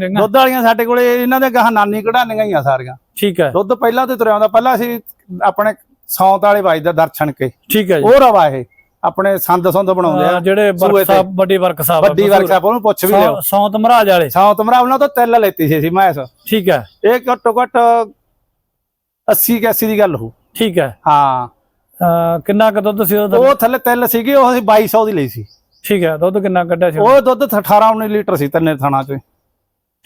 ਰੰਗਾ ਦੁੱਧ ਵਾਲੀਆਂ ਸਾਡੇ ਕੋਲੇ ਇਹਨਾਂ ਦੇ ਗਾਹ ਨਾਨੀ ਕਢਾਨੀਆਂ ਹੀ ਆ ਸਾਰੀਆਂ। ਠੀਕ ਹੈ। ਦੁੱਧ ਪਹਿਲਾਂ ਤੇ ਤੁਰਿਆ ਆਉਂਦਾ। ਪਹਿਲਾਂ ਅਸੀਂ ਆਪਣੇ ਸੌਂਤ ਵਾਲੇ ਬਾਈ ਦਾ ਦਰਸ਼ਨ ਕੇ। ਠੀਕ ਹੈ ਜੀ। ਉਹ ਰਵਾ ਇਹ। ਆਪਣੇ ਸੰਦ ਸੰਦ ਬਣਾਉਂਦੇ ਆ। ਜਿਹੜੇ ਸੂਏ ਵਰਕ ਤੇ। ਸਾਹਿਬ ਵੱਡੀ ਵਰਕ ਸਾਹਿਬ ਵੱਡੀ ਵਰਕਸ਼ਾਪ ਉਹਨੂੰ ਪੁੱਛ ਵੀ ਲਿਓ। ਸੌਂਤ ਮਹਾਰਾਜ ਵਾਲੇ। ਸੌਂਤ ਮਰਾ ਉਹਨਾਂ ਤੋਂ ਤਿੱਲ ਲੈਤੀ ਸੀ ਅਸੀਂ ਮੈਸ। ਠੀਕ ਹੈ। ਇਹ ਘੱਟੋ ਘੱਟ 80 81 ਦੀ ਗੱਲ ਹੋ ਠੀਕ ਹੈ। ਹਾਂ। ਕਿੰਨਾ ਕੁ ਦੁੱਧ ਸੀ ਉਹ ਥੱਲੇ ਤਿੱਲ ਸੀਗੀ ਉਹ ਅਸੀਂ 2200 ਦੀ ਲਈ ਸੀ। ਠੀਕ ਹੈ ਦੁੱਧ ਕਿੰਨਾ ਕੱਢਿਆ ਸੀ ਉਹ ਦੁੱਧ 18 19 ਲੀਟਰ ਸੀ ਤਿੰਨੇ ਥਾਣਾ ਚ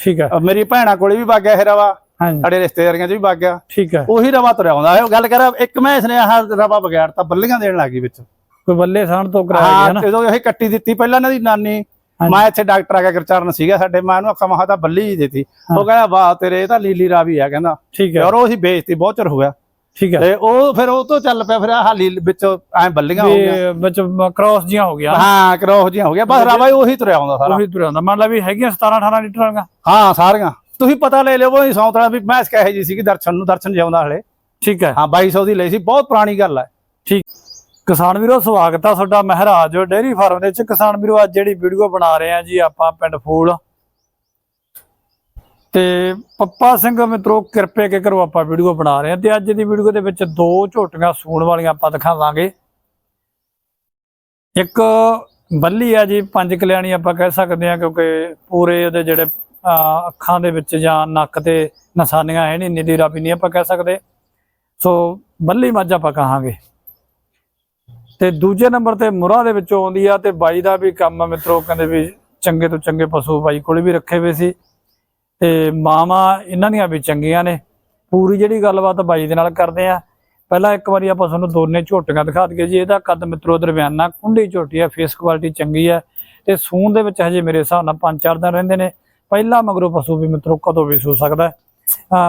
ਠੀਕ ਹੈ। ਮੇਰੀ ਭੈਣਾਂ ਕੋਲੇ ਵੀ ਵਗ ਗਿਆ ਇਹ ਰਵਾ ਹਾਂਜੀ। ਸਾਡੇ ਰਿਸ਼ਤੇਦਾਰੀਆਂ ਚ ਵੀ ਵਗ ਗਿਆ। ਠੀਕ ਹੈ। ਉਹੀ ਰਵਾ ਤੁਰਿਆ ਆਉਂਦਾ ਇਹ ਗੱਲ ਕਰ ਇੱਕ ਮੈਸ ਨੇ ਆਹ ਰਵਾ ਬਗੈੜਤਾ ਬੱਲੀਆਂ ਦੇਣ ਲੱਗੀ ਵਿੱਚ। ਕੋਈ ਬੱਲੇ ਸਾਣ ਤੋਂ ਕਰਾਇਆ ਗਿਆ ਹਾਂ ਨਾ। ਜਦੋਂ ਇਹ ਕੱਟੀ ਦਿੱਤੀ ਪਹਿਲਾਂ ਇਹਨਾਂ ਦੀ ਨਾਨੀ। ਮੈਂ ਇੱਥੇ ਡਾਕਟਰ ਆ ਗਿਆ ਗੁਰਚਰਨ ਸੀਗਾ ਸਾਡੇ ਮੈਂ ਉਹਨੂੰ ਅੱਖਾਂ ਮਹਾ ਤਾਂ ਬੱਲੀ ਹੀ ਦਿੱਤੀ। ਉਹ ਕਹਿੰਦਾ ਵਾਹ ਤੇਰੇ ਇਹ ਤਾਂ ਲੀਲੀ ਰਾਵੀ ਆ ਕਹਿੰਦਾ। ਠੀਕ ਹੈ। ਔਰ ਉਹ ਅਸੀਂ ਵੇਚਤੀ ਬਹੁਤ ਚਿਰ ਹੋ ਗਿਆ। ਠੀਕ ਹੈ। ਤੇ ਉਹ ਫਿਰ ਉਹ ਤੋਂ ਚੱਲ ਪਿਆ ਫਿਰ ਆਹ ਲੀਲ ਵਿੱਚ ਐ ਬੱਲੀਆਂ ਹੋ ਗਈਆਂ। ਵੀ ਵਿੱਚ ਕ੍ਰਾਸ ਜੀਆਂ ਹੋ ਗਿਆ ਹਾਂ ਕਰੋਹ ਜੀਆਂ ਹੋ ਗਿਆ ਬਸ ਰਾਵਾ ਉਹੀ ਤੁਰਿਆ ਆਉਂਦਾ ਸਾਰਾ। ਉਹੀ ਤੁਰਿਆ ਹੁੰਦਾ। ਮੰਨ ਲਾ ਵੀ ਹੈਗੀਆਂ 17 18 ਲੀਟਰ ਵਾਲੀਆਂ। ਹਾਂ ਸਾਰੀਆਂ। ਤੁਸੀਂ ਪਤਾ ਲੈ ਲਿਓ ਉਹ ਸੌਂਤਰਾ ਵੀ ਮੈਂ ਕਹੇ ਜੀ ਸੀ ਕਿ ਦਰਸ਼ਨ ਨੂੰ ਦਰਸ਼ਨ ਜਿਉਂਦਾ ਹਲੇ। ਠੀਕ ਹੈ। ਹਾਂ 2200 ਦੀ ਲਈ ਸੀ। ਬਹੁਤ ਪੁਰਾਣੀ ਗੱਲ ਹੈ। ਠੀਕ। ਕਿਸਾਨ ਵੀਰੋ ਸਵਾਗਤ ਆ ਤੁਹਾਡਾ। ਮਹਾਰਾਜ ਡੇਅਰੀ ਫਾਰਮ ਦੇ ਵਿੱਚ ਕਿਸਾਨ ਵੀਰੋ ਅੱਜ ਜਿਹੜੀ ਵੀਡੀਓ ਬਣਾ ਰਹੇ ਆ ਜੀ ਆਪਾਂ ਪਿੰਡ ਫੂਲ। ਤੇ ਪੱਪਾ ਸਿੰਘ ਮਿੱਤਰੋ ਕਿਰਪੇ ਕੇ ਕਰੋ ਆਪਾਂ ਵੀਡੀਓ ਬਣਾ ਰਹੇ ਹਾਂ ਤੇ ਅੱਜ ਦੀ ਵੀਡੀਓ ਦੇ ਵਿੱਚ ਦੋ ਝੋਟੀਆਂ ਸੂਣ ਵਾਲੀਆਂ ਆਪਾਂ ਦਿਖਾਵਾਂਗੇ। ਇੱਕ ਬੱਲੀ ਆ ਜੀ ਪੰਜ ਕਲਿਆਣੀ ਆਪਾਂ ਕਹਿ ਸਕਦੇ ਹਾਂ ਕਿਉਂਕਿ ਪੂਰੇ ਉਹਦੇ ਜਿਹੜੇ ਅਹ, ਅੱਖਾਂ ਦੇ ਵਿੱਚ ਜਾਂ ਨੱਕ ਤੇ ਨਿਸ਼ਾਨੀਆਂ ਹੈ ਨਹੀਂ ਨੀਲੀ ਰਾਬੀ ਨਹੀਂ ਆਪਾਂ ਕਹਿ ਸਕਦੇ। ਸੋ ਬੱਲੀ ਮੱਝ ਆਪਾਂ ਕਹਾਂਗੇ। ਤੇ ਦੂਜੇ ਨੰਬਰ ਤੇ ਮੁਰਾ ਦੇ ਵਿੱਚੋਂ ਆਉਂਦੀ ਆ ਤੇ ਬਾਈ ਦਾ ਵੀ ਕੰਮ ਆ ਮਿੱਤਰੋ ਕਹਿੰਦੇ ਵੀ ਚੰਗੇ ਤੋਂ ਚੰਗੇ ਪਸ਼ੂ ਬਾਈ ਕੋਲ ਵੀ ਰੱਖੇ ਹੋਏ ਸੀ। ਤੇ ਮਾਵਾਂ ਇਹਨਾਂ ਦੀਆਂ ਵੀ ਚੰਗੀਆਂ ਨੇ। ਪੂਰੀ ਜਿਹੜੀ ਗੱਲਬਾਤ ਬਾਈ ਦੇ ਨਾਲ ਕਰਦੇ ਆ। ਪਹਿਲਾਂ ਇੱਕ ਵਾਰੀ ਆਪਾਂ ਤੁਹਾਨੂੰ ਦੋਨੇ ਝੋਟੀਆਂ ਦਿਖਾ ਦਈਏ ਜੀ। ਇਹਦਾ ਕੱਦ ਮਿੱਤਰੋ ਦਰਮਿਆਨਾ ਕੁੰਡੀ ਝੋਟੀ ਆ। ਫੇਸ ਕੁਆਲਿਟੀ ਚੰਗੀ ਆ ਤੇ ਸੂਣ ਦੇ ਵਿੱਚ ਹਜੇ ਮੇਰੇ ਹਿਸਾਬ ਨਾਲ 5-4 ਦਿਨ ਰਹਿੰਦੇ ਨੇ। ਪਹਿਲਾ ਮਗਰੋਂ ਪਸ਼ੂ ਵੀ ਮਿੱਤਰੋ ਕਦੋਂ ਵੀ ਸੂ ਸਕਦਾ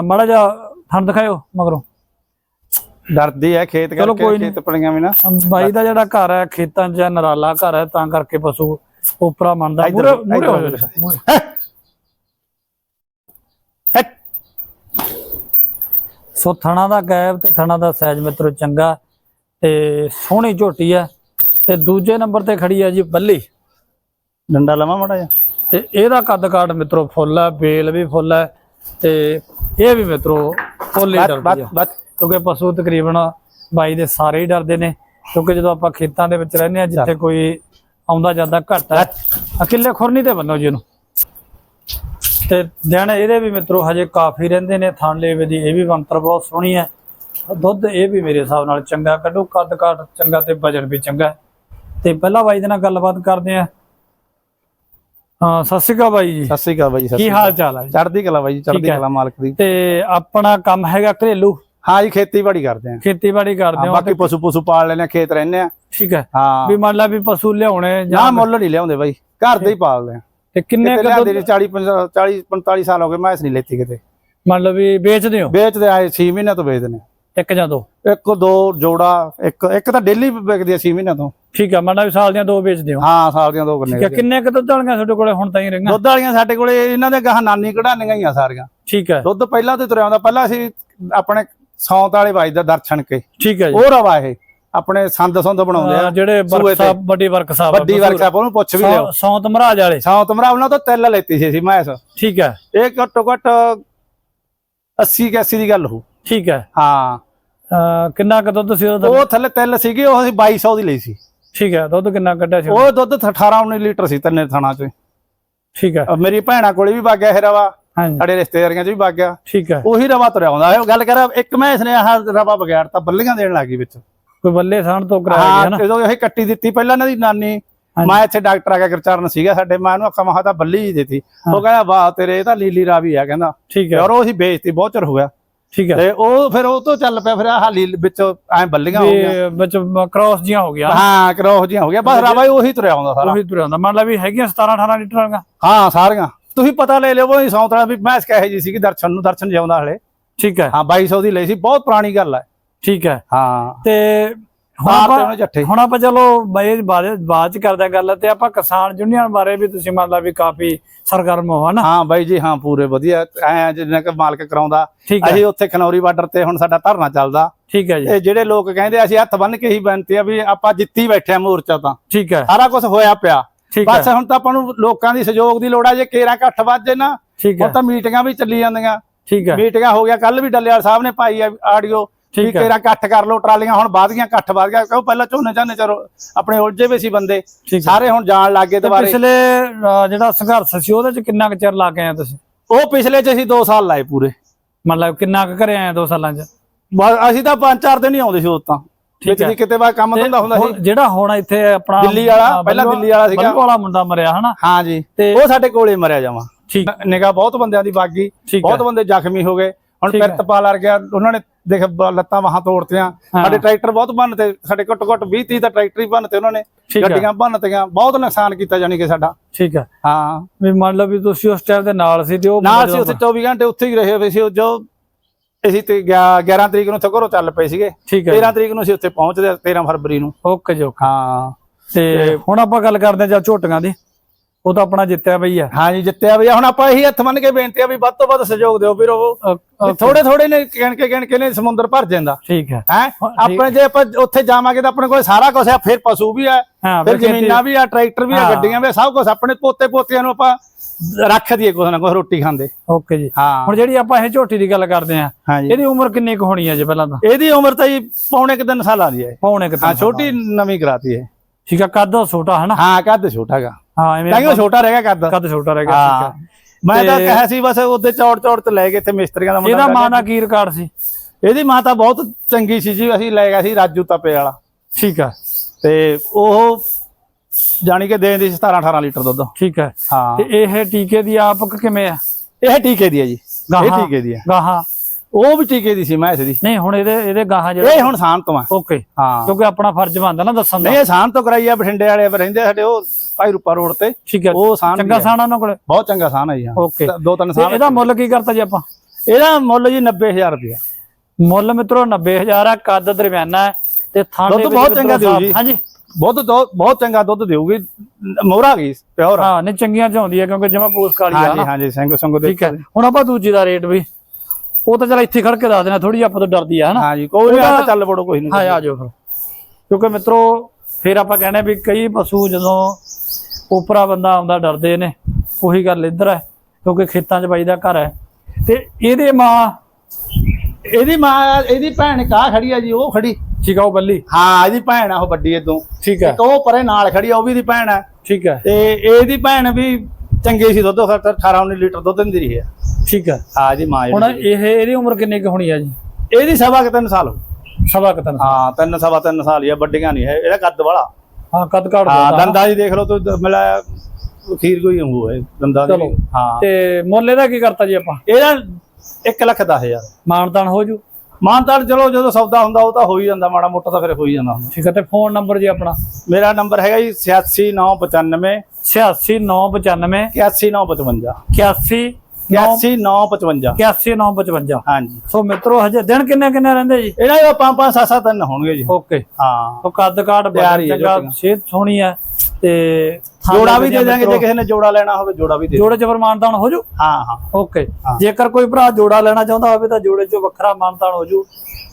ਮਾੜਾ ਜਿਹਾ ਤੁਹਾਨੂੰ ਦਿਖਾਇਓ ਮਗਰੋਂ। ਡਰਦੀ ਹੈ ਖੇਤ ਕਰਕੇ। ਖੇਤ ਪੜੀਆਂ ਵੀ ਨਾ। ਬਾਈ ਦਾ ਜਿਹੜਾ ਘਰ ਹੈ ਖੇਤਾਂ 'ਚ ਜਾਂ ਨਰਾਲਾ ਘਰ ਹੈ ਤਾਂ ਕਰਕੇ ਪਸ਼ੂ ਉਪਰਾ ਮੰਨਦਾ। ਮੂਰੇ ਮੂਰੇ ਹੋ ਇੱਧਰ- ਜਾਓ ਮੂਹਰੇ। ਹੈਟ। ਸੋ ਥਣਾ ਦਾ ਗੈਪ ਤੇ ਥਣਾ ਦਾ ਸਾਈਜ਼ ਮਿੱਤਰੋ ਚੰਗਾ ਤੇ ਸੋਹਣੀ ਝੋਟੀ ਹੈ ਤੇ ਦੂਜੇ ਨੰਬਰ ਤੇ ਖੜੀ ਹੈ ਜੀ ਬੱਲੀ। ਡੰਡਾ ਲਵਾਂ ਮੜਾ ਜਾ ਤੇ ਇਹਦਾ ਕੱਦ ਕਾਠ ਮਿੱਤਰੋ ਫੁੱਲ ਹੈ ਬੇਲ ਵੀ ਫੁੱਲ ਹੈ ਤੇ ਇਹ ਵੀ ਮਿੱਤਰੋ ਫੁੱਲ ਹੀ ਡਰਦੀ ਹੈ ਕਿਉਂਕਿ ਪਸ਼ੂ ਤਕਰੀਬਨ ਬਾਈ ਦੇ ਸਾਰੇ ਹੀ ਡਰਦੇ ਨੇ ਕਿਉਂਕਿ ਜਦੋਂ ਆਪਾਂ ਖੇਤਾਂ ਦੇ ਵਿੱਚ ਰਹਿੰਦੇ ਆ ਜਿੱਥੇ ਕੋਈ ਆਉਂਦਾ ਜਾਂਦਾ ਘੱਟ ਹੈ ਅਕਿਲੇ ਖੁਰਨੀ ਤੇ ਬੰਨੋ ਜੀ ਇਹਨੂੰ। ਤੇ ਦਿਨ ਇਹਦੇ ਵੀ ਮਿੱਤਰੋ ਹਜੇ ਕਾਫੀ ਰਹਿੰਦੇ ਨੇ ਥਣ ਲੇਵੇ ਦੀ ਇਹ ਵੀ ਬੰਤਰ ਬਹੁਤ ਸੋਹਣੀ ਹੈ। ਦੁੱਧ ਇਹ ਵੀ ਮੇਰੇ ਹਿਸਾਬ ਨਾਲ ਚੰਗਾ ਕੱਢੋ ਕੱਦ ਕਾਠ ਚੰਗਾ ਤੇ ਵਜਨ ਵੀ ਚੰਗਾ। ਤੇ ਪਹਿਲਾਂ ਬਾਈ ਦੇ ਨਾਲ ਗੱਲਬਾਤ ਕਰਦੇ ਆ ਹਾਂ ਸਤਿ ਸ਼੍ਰੀ ਅਕਾਲ ਬਾਈ ਜੀ। ਸਤਿ ਸ੍ਰੀ ਅਕਾਲ ਬਾਈ ਜੀ ਕੀ ਹਾਲ ਚਾਲ ਹੈ। ਚੜ੍ਹਦੀ ਕਲਾ ਬਾਈ ਜੀ ਚੜ੍ਹਦੀ। ਕਲਾ ਮਾਲਕ ਦੀ। ਤੇ ਆਪਣਾ ਕੰਮ ਹੈਗਾ ਘਰੇਲੂ? ਹਾਂ ਜੀ ਖੇਤੀਬਾੜੀ ਕਰਦੇ ਆ ਖੇਤੀਬਾੜੀ ਕਰਦੇ ਹੋ ਬਾਕੀ ਪਸ਼ੂ ਪਸ਼ੂ ਪਾਲ ਲੈਨੇ ਆ ਖੇਤ ਰਹਿੰਦੇ ਆ ਠੀਕ ਹੈ। ਹਾਂ। ਵੀ ਮੰਨ ਲਾ ਵੀ ਪਸ਼ੂ ਲਿਆਉਣੇ ਨਾ ਜਾਂ ਮੁੱਲ ਨਹੀਂ ਲਿਆਉਂਦੇ ਬਾਈ ਘਰ ਦੇ ਹੀ ਪਾਲਦੇ ਆ ਤੇ ਕਿੰਨੇ ਕਿਤੇ ਲਿਆਂਦੇ ਦੁੱਧ ਨੀ, 40 50 40 45 ਸਾਲ ਹੋ ਗਏ ਮੈਂ ਇਸ ਨਹੀਂ ਲੈਤੀ ਕਿਤੇ। ਮੰਨ ਲਓ ਵੀ ਵੇਚਦੇ ਹੋ? ਵੇਚਦੇ ਆਏ 6 ਮਹੀਨੇ ਤੋਂ ਵੇਚਦੇ ਨੇ। ਇੱਕ ਜਾਂ ਦੋ? ਇੱਕ ਦੋ ਜੋੜਾ ਇੱਕ ਇੱਕ ਤਾਂ ਡੇਲੀ ਵਿਕਦੀ ਆ 6 ਮਹੀਨਿਆਂ ਤੋਂ। ਠੀਕ ਹੈ ਮੰਨ ਲਾ ਵੀ ਸਾਲ ਦੀਆਂ ਦੋ ਵੇਚਦੇ ਹੋ। ਹਾਂ ਸਾਲ ਦੀਆਂ ਦੋ ਬੰਨੇ ਕਿੰਨੇ ਕੁ ਦੁੱਧ ਵਾਲੀਆਂ ਤੁਹਾਡੇ ਕੋਲੇ ਹੁਣ ਤਾਂ ਹੀ ਰਹੀਆਂ? ਦੁੱਧ ਵਾਲੀਆਂ ਸਾਡੇ ਕੋਲੇ ਇਹਨਾਂ ਦੇ ਗਾਹ ਨਾਨੀ ਕਢਾਨੀਆਂ ਹੀ ਆ ਸਾਰੀਆਂ। ਠੀਕ ਹੈ ਦੁੱਧ ਪਹਿਲਾਂ ਤੇ ਤੁਰਿਆ ਆਉਂਦਾ ਪਹਿਲਾਂ ਅਸੀਂ ਆਪਣੇ ਸੌਂਤ ਵਾਲੇ ਬਾਈ ਦਾ ਦਰਸ਼ਨ ਕੇ। ਠੀਕ ਹੈ ਜੀ। ਉਹ ਰਵਾ ਇਹ। ਆਪਣੇ ਸੰਦ ਸੰਦ ਬਣਾਉਂਦੇ ਆ। ਜਿਹੜੇ ਸੂਏ ਵਰਕ ਤੇ। ਸਾਹਿਬ ਵੱਡੀ ਵਰਕ ਸਾਹਿਬ ਵੱਡੀ ਵਰਕਸ਼ਾਪ ਉਹਨੂੰ ਪੁੱਛ ਵੀ ਲਿਓ। ਸੌਂਤ ਮਹਾਰਾਜ ਵਾਲੇ। ਸੌਂਤ ਮਰਾ ਉਹਨਾਂ ਤੋਂ ਤਿੱਲ ਲੈਤੀ ਸੀ ਅਸੀਂ ਮੈਸ। ਠੀਕ ਹੈ। ਇਹ ਘੱਟੋ ਘੱਟ 80 81 ਦੀ ਗੱਲ ਹੋ ਠੀਕ ਹੈ। ਹਾਂ। ਕਿੰਨਾ ਕੁ ਦੁੱਧ ਸੀ ਉਹ ਥੱਲੇ ਤਿੱਲ ਸੀਗੀ ਉਹ ਅਸੀਂ 2200 ਦੀ ਲਈ ਸੀ। ਠੀਕ ਹੈ ਦੁੱਧ ਕਿੰਨਾ ਕੱਢਿਆ ਸੀ ਉਹ ਦੁੱਧ 18 19 ਲੀਟਰ ਸੀ ਤਿੰਨੇ ਥਾਣਾ ਚ ਠੀਕ ਹੈ। ਮੇਰੀ ਭੈਣਾਂ ਕੋਲੇ ਵੀ ਵਗ ਗਿਆ ਇਹ ਰਵਾ। ਸਾਡੇ ਰਿਸ਼ਤੇਦਾਰੀਆਂ ਚ ਵੀ ਵਗ ਗਿਆ। ਠੀਕ ਹੈ। ਉਹੀ ਰਵਾ ਤੁਰਿਆ ਆਉਂਦਾ। ਇਹ ਗੱਲ ਕਰ ਇੱਕ ਨੇ ਆਹ ਰਵਾ ਬਗੈੜਤਾ ਬੱਲੀਆਂ ਦੇਣ ਲੱਗੀ ਵਿੱਚ। ਕੋਈ ਬੱਲੇ ਸਾਣ ਤੋਂ ਕਰਾਇਆ ਗਿਆ ਹਾਂ ਨਾ। ਜਦੋਂ ਇਹ ਕੱਟੀ ਦਿੱਤੀ ਪਹਿਲਾਂ ਇਹਨਾਂ ਦੀ ਨਾਨੀ। ਮੈਂ ਇੱਥੇ ਡਾਕਟਰ ਆ ਗਿਆ ਗੁਰਚਰਨ ਸੀਗਾ ਸਾਡੇ ਮੈਂ ਉਹਨੂੰ ਅੱਖਾਂ ਮਹਾ ਤਾਂ ਬੱਲੀ ਹੀ ਦਿੱਤੀ। ਉਹ ਕਹਿੰਦਾ ਵਾਹ ਤੇਰੇ ਇਹ ਤਾਂ ਲੀਲੀ ਰਾਵੀ ਆ ਕਹਿੰਦਾ। ਠੀਕ ਹੈ। ਔਰ ਉਹ ਅਸੀਂ ਵੇਚਤੀ ਬਹੁਤ ਚਿਰ ਹੋ ਗਿਆ। ਠੀਕ ਹੈ। ਤੇ ਉਹ ਫਿਰ ਉਹ ਤੋਂ ਚੱਲ ਪਿਆ ਫਿਰ ਆਹ ਲੀਲ ਵਿੱਚ ਐ ਬੱਲੀਆਂ ਹੋ ਗਈਆਂ। ਵਿੱਚ ਕ੍ਰਾਸ ਜੀਆਂ ਹੋ ਗਿਆ ਹਾਂ ਕਰੋਹ ਜੀਆਂ ਹੋ ਗਿਆ ਬਸ ਰਾਵਾ ਹੀ ਉਹੀ ਤੁਰਿਆ ਆਉਂਦਾ ਸਾਰਾ। ਉਹੀ ਤੁਰਿਆ ਹੁੰਦਾ। ਮੰਨ ਲਾ ਵੀ ਹੈਗੀਆਂ 17 18 ਲੀਟਰ ਵਾਲੀਆਂ। ਹਾਂ ਸਾਰੀਆਂ। ਤੁਸੀਂ ਪਤਾ ਲੈ ਲਿਓ ਉਹ ਸੌਂਤਰਾ ਵੀ ਮੈਂ ਕਹੇ ਜੀ ਸੀ ਕਿ ਦਰਸ਼ਨ ਨੂੰ ਦਰਸ਼ਨ ਜਿਉਂਦਾ ਹਲੇ। ਠੀਕ ਹੈ। ਹਾਂ 2200 ਦੀ ਲਈ ਸੀ ਬਹੁਤ ਪੁਰਾਣੀ ਗੱਲ ਹੈ। ਠੀਕ ਹੈ। ਹਾਂ। ਤੇ ਹੁਣ ਤੇ ਆਪਾਂ ਉਹਨੇ ਜੱਠੇ। ਹੁਣ ਆਪਾਂ ਚਲੋ ਬਾਈ ਬਾਅਦ ਚ ਕਰਦੇ ਗੱਲ ਤੇ ਆਪਾਂ ਕਿਸਾਨ ਯੂਨੀਅਨ ਬਾਰੇ ਵੀ ਤੁਸੀਂ ਮੰਨ ਲਾ ਵੀ ਕਾਫੀ ਸਰਗਰਮ ਹੋ ਹਨਾ? ਹਾਂ ਬਾਈ ਜੀ ਹਾਂ ਪੂਰੇ ਵਧੀਆ। ਐ ਜਿੰਨਾ ਕਿ ਮਾਲਕ ਕਰਾਉਂਦਾ। ਅਸੀਂ ਉੱਥੇ ਖਨੌਰੀ ਬਾਰਡਰ ਤੇ ਹੁਣ ਸਾਡਾ ਧਰਨਾ ਚੱਲਦਾ। ਠੀਕ ਹੈ ਜੀ। ਇਹ ਜਿਹੜੇ ਲੋਕ ਕਹਿੰਦੇ ਅਸੀਂ ਹੱਥ ਬੰਨ ਕੇ ਹੀ ਬੇਨਤੀ ਆ ਵੀ ਆਪਾਂ ਜਿੱਤੀ ਬੈਠੇ ਆ ਮੋਰਚਾ ਤਾਂ। ਠੀਕ ਹੈ। ਸਾਰਾ ਕੁਝ ਹੋਇਆ ਪਿਆ। ਬਸ ਹੁਣ ਤਾਂ ਆਪਾਂ ਨੂੰ ਲੋਕਾਂ ਦੀ ਸਹਿਯੋਗ ਦੀ ਲੋੜ ਆ ਜੇ ਕੇਰਾ ਇਕੱਠ ਵੱਜ ਨਾ ਠੀਕ ਹੁਣ ਤਾਂ ਮੀਟਿੰਗਾਂ ਵੀ ਚੱਲੀ ਜਾਂਦੀਆਂ। ਠੀਕ ਹੈ। ਮੀਟਿੰਗਾਂ ਹੋ ਗਿਆ ਕੱਲ ਵੀ ਡੱਲੇਵਾਲ ਸਾਹਿਬ ਨੇ ਪਾਈ ਆ ਆਡੀਓ। ਵੀ ਤੇਰਾ ਇਕੱਠ ਕਰ ਲੋ ਟਰਾਲੀਆਂ ਹੁਣ ਵਧ ਗਈਆਂ ਇਕੱਠ ਵਧ ਗਿਆ ਕਿਉਂ ਪਹਿਲਾਂ ਝੋਨੇ ਝਾਨੇ ਚ ਆਪਣੇ ਉਲਝੇ ਵੀ ਸੀ ਬੰਦੇ। ਸਾਰੇ ਹੁਣ ਜਾਣ ਲੱਗੇ ਦੁਬਾਰੇ। ਪਿਛਲੇ ਜਿਹੜਾ ਸੰਘਰਸ਼ ਸੀ ਉਹਦੇ ਚ ਕਿੰਨਾ ਕੁ ਚਿਰ ਲਾ ਕੇ ਆਏ ਤੁਸੀਂ? ਉਹ ਪਿਛਲੇ ਚ ਅਸੀਂ 2 ਸਾਲ ਲਾਏ ਪੂਰੇ। ਮਤਲਬ ਕਿੰਨਾ ਕੁ ਘਰੇ ਆਏ ਦੋ ਸਾਲਾਂ ਚ? ਅਸੀਂ ਤਾਂ ਪੰਜ ਚਾਰ ਦਿਨ ਹੀ ਆਉਂਦੇ ਸੀ ਉਦੋਂ ਤਾਂ। ਠੀਕ ਹੈ। ਕਿਤੇ ਬਾਅਦ ਕੰਮ ਧੰਦਾ ਹੁੰਦਾ ਹੁਣ ਸੀ ਜਿਹੜਾ ਹੁਣ ਇੱਥੇ ਆਪਣਾ ਦਿੱਲੀ ਵਾਲਾ, ਪਹਿਲਾਂ ਦਿੱਲੀ ਵਾਲਾ ਸੀਗਾ। ਬੱਲੂ ਵਾਲਾ ਮੁੰਡਾ ਮਰਿਆ ਹਨਾ? ਹਾਂ ਜੀ। ਤੇ ਉਹ ਸਾਡੇ ਕੋਲੇ ਮਰਿਆ ਜਾਵਾਂ ਠੀਕ। ਨਿਗਾ ਬਹੁਤ ਬੰਦਿਆਂ ਦੀ ਬਾਗੀ ਬਹੁਤ ਬੰਦੇ ਜ਼ਖਮੀ ਹੋ ਗਏ। ਹੁਣ। ਪਿਰਤਪਾਲ ਵਰ ਗਿਆ। ਉਹਨਾਂ ਨੇ ਦੇਖ ਬ- ਲੱਤਾਂ ਬਾਹਾਂ ਤੋੜਤੀਆਂ। ਸਾਡੇ ਟਰੈਕਟਰ ਬਹੁਤ ਬੰਨਤੇ ਸਾਡੇ ਘੱਟੋ ਘੱਟ 20 30 ਤਾਂ ਟਰੈਕਟਰ ਹੀ ਬੰਨਤੇ ਉਹਨਾਂ ਨੇ ਠੀਕ ਹੈ ਗੱਡੀਆਂ ਬੰਨਤੀਆਂ। ਬਹੁਤ ਨੁਕਸਾਨ ਕੀਤਾ ਜਾਨੀ ਕਿ ਸਾਡਾ। ਠੀਕ ਹੈ ਹਾਂ। ਵੀ ਮੰਨ ਲਓ ਵੀ ਤੁਸੀਂ ਉਸ ਟਾਈਮ ਦੇ ਨਾਲ ਸੀ ਤੇ ਉਹ ਨਾਲ ਬੰਦਾ ਅਸੀਂ ਉੱਥੇ ਜਦੋਂ- 24 ਘੰਟੇ ਉੱਥੇ ਹੀ ਰਹੇ ਹੋਏ ਸੀ। ਉਹ ਜੋ ਅਸੀਂ ਤੇ 11 ਤਰੀਕ ਨੂੰ ਉੱਥੇ ਘਰੋਂ ਚੱਲ ਪਏ ਸੀਗੇ। ਠੀਕ ਹੈ 13 ਤਰੀਕ ਨੂੰ ਅਸੀਂ ਉੱਥੇ ਪਹੁੰਚਦੇ 13 ਫਰਵਰੀ ਨੂੰ। ਓਕੇ ਜੀ ਹਾਂ। ਤੇ ਹੁਣ ਆਪਾਂ ਗੱਲ ਕਰਦੇ ਹਾਂ ਜਾਂ ਝੋਟੀਆਂ ਦੀ। ਉਹ ਤਾਂ ਆਪਣਾ ਜਿੱਤਿਆ ਬਈ ਆ। ਹਾਂ ਜੀ ਜਿੱਤਿਆ ਆ। ਹੁਣ ਆਪਾਂ ਇਹੀ ਹੱਥ ਮੰਨ ਕੇ ਬੇਨਤੀ ਆ ਵੀ ਵੱਧ ਤੋਂ ਵੱਧ ਸਹਿਯੋਗ ਦਿਓ ਵੀਰੋ। ਥੋੜੇ ਥੋੜੇ ਨੇ ਗਿਣ ਕੇ ਗਿਣ ਕੇ ਨੇ ਸਮੁੰਦਰ ਭਰ ਜਾਂਦਾ। ਠੀਕ ਹੈ? ਹੈ ਆਪਣੇ ਜੇ ਆਪਾਂ ਉੱਥੇ ਜਾਵਾਂਗੇ ਤਾਂ ਆਪਣੇ ਕੋਲ ਸਾਰਾ ਕੁਝ ਹੈ ਫਿਰ ਪਸ਼ੂ ਵੀ ਹਾਂ ਫਿਰ ਜ਼ਮੀਨਾਂ ਵੀ ਆ ਟਰੈਕਟਰ ਵੀ ਆ। ਗੱਡੀਆਂ ਵੀ ਆ, ਸਭ ਕੁਝ ਆਪਣੇ ਪੋਤੇ ਪੋਤਿਆਂ ਨੂੰ ਆਪਾਂ ਰੱਖ ਦਈਏ ਕੁਛ ਨਾ ਕੁਛ ਰੋਟੀ ਖਾਂਦੇ। ਓਕੇ ਜੀ। ਹਾਂ। ਹੁਣ ਜਿਹੜੀ ਆਪਾਂ ਇਹ ਝੋਟੀ ਦੀ ਗੱਲ ਕਰਦੇ ਆ ਇਹਦੀ ਉਮਰ ਕਿੰਨੀ ਕੁ ਹੋਣੀ ਹੈ ਜੀ ਪਹਿਲਾਂ ਤਾਂ? ਇਹਦੀ ਉਮਰ ਤਾਂ ਜੀ ਪੌਣੇ ਕੁ ਤਿੰਨ ਸਾਲਾਂ ਦੀ ਹੈ। ਪੌਣੇ ਕਿਤੇ ਹਾਂ ਛੋਟੀ ਨਵੀਂ ਕਰਾਤੀ ਹੈ। ਠੀਕ ਹੈ ਕੱਦ ਛੋਟਾ ਹੈ ਨਾ? ਹਾਂ ਕੱਦ ਛੋਟਾਗਾ ਹਾਂ ਐਵੇਂ ਤਾਂ ਕਿ ਛੋਟਾ ਰਹਿ ਗਿਆ ਕੱਦ। ਕੱਦ ਛੋਟਾ ਰਹਿ ਗਿਆ ਮੈਂ ਤਾਂ ਕਿਹਾ ਸੀ ਬਸ ਉਹਦੇ ਚੌੜ ਚੌੜ ਤੇ ਲੈ ਗਏ ਇੱਥੇ ਮਿਸਤਰੀਆਂ ਦਾ ਮੁੰਡਾ ਇਹਦਾ ਮਾਂ। ਦਾ ਕੀ ਰਿਕਾਰਡ ਸੀ। ਇਹਦੀ ਮਾਂ ਤਾਂ ਬਹੁਤ ਚੰਗੀ ਸੀ ਜੀ ਅਸੀਂ ਲੈ ਗਿਆ ਸੀ ਰਾਜੂ ਤਪੇ ਵਾਲਾ। ਠੀਕ ਹੈ ਤੇ ਉਹ ਜਾਣੀ ਕਿ ਦੇ ਦੀ 17 18 ਲੀਟਰ ਦੁੱਧ। ਠੀਕ ਹੈ ਹਾਂ। ਤੇ ਇਹ ਟੀਕੇ ਦੀ ਆਪਕ ਕਿਵੇਂ ਆ? ਇਹ ਟੀਕੇ ਦੀ ਹੈ ਜੀ। ਇਹ ਟੀਕੇ ਦੀ ਹੈ ਗਾਹਾਂ ਉਹ ਵੀ ਟੀਕੇ ਦੀ ਸੀ ਮੈਂ ਇਸ ਦੀ। ਨਹੀਂ ਹੁਣ ਇਹਦੇ ਇਹਦੇ ਗਾਹਾਂ ਇਹ ਜਿਹੜਾ ਹੁਣ ਸ਼ਾਂਤ ਤੋਂ ਆ ਓਕੇ। ਹਾਂ। ਕਿਉਂਕਿ ਆਪਣਾ ਫਰਜ਼ ਬਣਦਾ ਨਾ ਦੱਸਣ ਦਾ। ਨਹੀਂ ਇਹ ਸ਼ਾਂਤ ਤੋਂ ਕਰਾਈ ਆ ਬਠਿੰਡੇ ਵਾਲੇ ਰਹਿੰਦੇ ਸਾਡੇ ਉਹ ਭਾਈ ਰੂਪਾ ਰੋਡ ਤੇ। ਠੀਕ ਹੈ ਉਹ ਸਾਨ ਚੰਗਾ ਸਾਣਾ ਉਹਨਾਂ ਕੋਲੇ? ਬਹੁਤ ਚੰਗਾ ਸਾਨ ਹੈ ਜੀ ਹਾਂ। ਓਕੇ। ਦੋ ਤਿੰਨ ਸਾਲ ਇਹਦਾ ਮੁੱਲ ਕੀ ਕਰਤਾ ਜੀ ਆਪਾਂ? ਇਹਦਾ ਮੁੱਲ ਜੀ 90000 ਰੁਪਇਆ। ਮੁੱਲ ਮਿੱਤਰੋ 90000 ਆ ਕੱਦ ਦਰਮਿਆਨਾ ਹੈ ਤੇ ਥਾਂ ਦੁੱਧ ਬਹੁਤ ਚੰਗਾ ਦਿਓ ਜੀ। ਹਾਂਜੀ। ਬਹੁਤ ਬਹੁਤ ਚੰਗਾ ਦੁੱਧ ਦੇਊਗੀ ਮੋਹਰਾ ਗਈ ਪਿਓਰ ਹਾਂ ਨਹੀਂ ਚੰਗੀਆਂ ਚ ਆਉਂਦੀ ਹੈ ਕਿਉਂਕਿ ਜਮਾ ਪੂਸ ਕਾਲੀ ਆ ਹਾਂਜੀ ਹਾਂਜੀ ਸਿੰਘ ਸੰਗ ਦੇ ਠੀਕ ਹੈ। ਹੁਣ ਆਪਾਂ ਦੂਜੀ ਦਾ ਰੇਟ ਵੀ। ਉਹ ਤਾਂ ਚਲ ਇੱਥੇ ਖੜ ਕੇ ਦੱਸ ਦੇਣਾ ਥੋੜੀ ਆਪਾਂ ਤੋਂ ਡਰਦੀ ਆ ਹਨਾ? ਹਾਂਜੀ ਕੋਈ ਨਹੀਂ ਉਹਦਾ- ਆ ਚੱਲ ਵੜੋ ਕੋਈ ਨਹੀਂ ਹਾਂ ਆ ਜਾਓ ਫਿਰ। ਕਿਉਂਕਿ ਮਿੱਤਰੋ ਫਿਰ ਆਪਾਂ ਕਹਿੰਦੇ ਵੀ ਕਈ ਪਸ਼ੂ ਜਦੋਂ ਉਪਰਾ ਬੰਦਾ ਆਉਂਦਾ ਡਰਦੇ ਨੇ ਉਹੀ ਗੱਲ ਇੱਧਰ ਹੈ ਕਿਉਂਕਿ ਖੇਤਾਂ 'ਚ ਬਾਈ ਦਾ ਘਰ ਹੈ। ਤੇ ਇਹਦੇ ਮਾਂ ਇਹਦੀ ਮਾਂ ਇਹਦੀ ਭੈਣ ਕਾ ਖੜੀ ਆ ਜੀ ਉਹ ਖੜੀ। ਠੀਕ ਆ ਉਹ ਬੱਲੀ। ਹਾਂ ਇਹਦੀ ਭੈਣ ਆ ਉਹ ਵੱਡੀ ਇਦੋਂ ਠੀਕ ਹੈ ਇੱਕ ਉਹ ਪਰੇ ਨਾਲ ਖੜੀ ਆ ਉਹ ਵੀ ਦੀ ਭੈਣ ਆ। ਠੀਕ ਹੈ ਤੇ ਇਹਦੀ ਭੈਣ ਵੀ ਚੰਗੀ ਸੀ ਦੁੱਧ 18 19 ਲੀਟਰ ਦੁੱਧ ਦਿੰਦੀ ਰਹੀ ਆ। ਠੀਕ ਹੈ ਹਾਂ ਇਹਦੀ ਮਾਂ ਹੁਣ ਜਿਹੜੀ ਇਹ ਇਹਦੀ ਉਮਰ ਕਿੰਨੀ ਕੁ ਹੋਣੀ ਆ ਜੀ? ਇਹਦੀ ਸਵਾ ਕਿ ਤਿੰਨ ਸਾਲ ਹੋ ਸਵਾ ਕਤਨ ਹਾਂ ਤਿੰਨ ਸਵਾ ਤਿੰਨ ਸਾਲ ਹੀ ਆ ਵੱਡੀਆਂ ਨਹੀਂ ਹੈ ਇਹਦਾ ਕੱਦ ਵਾਲਾ। ਹਾਂ ਕੱਦ ਕਾੜ ਹਾਂ ਦੰਦਾਂ ਦੀ ਦੇਖ ਲਓ ਤੂੰ ਮਿਲਾ ਖੀਰ ਕੋਈ ਉਹ ਹੈ ਦੰਦਾਂ ਦੀ। ਚਲੋ। ਹਾਂ। ਤੇ ਮੁੱਲ ਇਹਦਾ ਕੀ ਕਰਤਾ ਜੀ ਆਪਾਂ? ਇਹਦਾ 1 ਲੱਖ 10000 ਮਾਨਤਾਨ ਹੋ ਜੂ? ਮਾਨਤਾਲ ਚਲੋ ਜਦੋਂ ਸੌਦਾ ਹੁੰਦਾ ਉਹ ਤਾਂ ਹੋ ਹੀ ਜਾਂਦਾ ਮਾੜਾ ਮੋਟਾ ਤਾਂ ਫਿਰ ਹੋ ਹੀ ਜਾਂਦਾ ਹੁੰਦਾ। ਠੀਕ ਹੈ ਤੇ ਫੋਨ ਨੰਬਰ ਜੀ ਆਪਣਾ? ਮੇਰਾ ਨੰਬਰ ਹੈਗਾ ਜੀ 86995 86995 81955 81 81955 81955 ਹਾਂਜੀ। ਸੋ ਮਿੱਤਰੋ ਹਜੇ ਦਿਨ ਕਿੰਨੇ ਕਿੰਨੇ ਰਹਿੰਦੇ ਜੀ? ਇਹਨਾਂ ਦੇ ਪੰਜ ਪੰਜ ਸੱਤ ਸੱਤ ਦਿਨ ਹੋਣਗੇ ਜੀ। ਓਕੇ। ਹਾਂ। ਸੋ ਕੱਦ ਕਾਠ ਤਿਆਰ ਹੀ ਬੜਾ ਹੈ ਚੰਗਾ ਝੋਟੀਆਂ। ਸਿਹਤ ਸੋਹਣੀ ਹੈ ਤੇ ਜੋੜਾ ਵੀ ਦੇ ਦਾਂਗੇ ਜੇ ਕਿਸੇ ਨੇ ਜੋੜਾ ਲੈਣਾ ਹੋਵੇ ਜੋੜਾ ਵੀ ਦੇ ਜੋੜੇ ਚ ਮਾਨਤਾਨ ਹੋ ਜੂ? ਹਾਂ ਹਾਂ। ਓਕੇ। ਜੇਕਰ ਕੋਈ ਭਰਾ ਜੋੜਾ ਲੈਣਾ ਚਾਹੁੰਦਾ ਹੋਵੇ ਤਾਂ ਜੋੜੇ ਚੋਂ ਵੱਖਰਾ ਮਾਨਤਾਨ ਹੋ ਜੂ।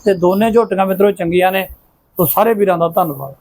ਤੇ ਦੋਨੇ ਝੋਟੀਆਂ ਮਿੱਤਰੋ ਚੰਗੀਆਂ ਨੇ। ਸੋ ਸਾਰੇ ਵੀਰਾਂ ਦਾ ਧੰਨਵਾਦ।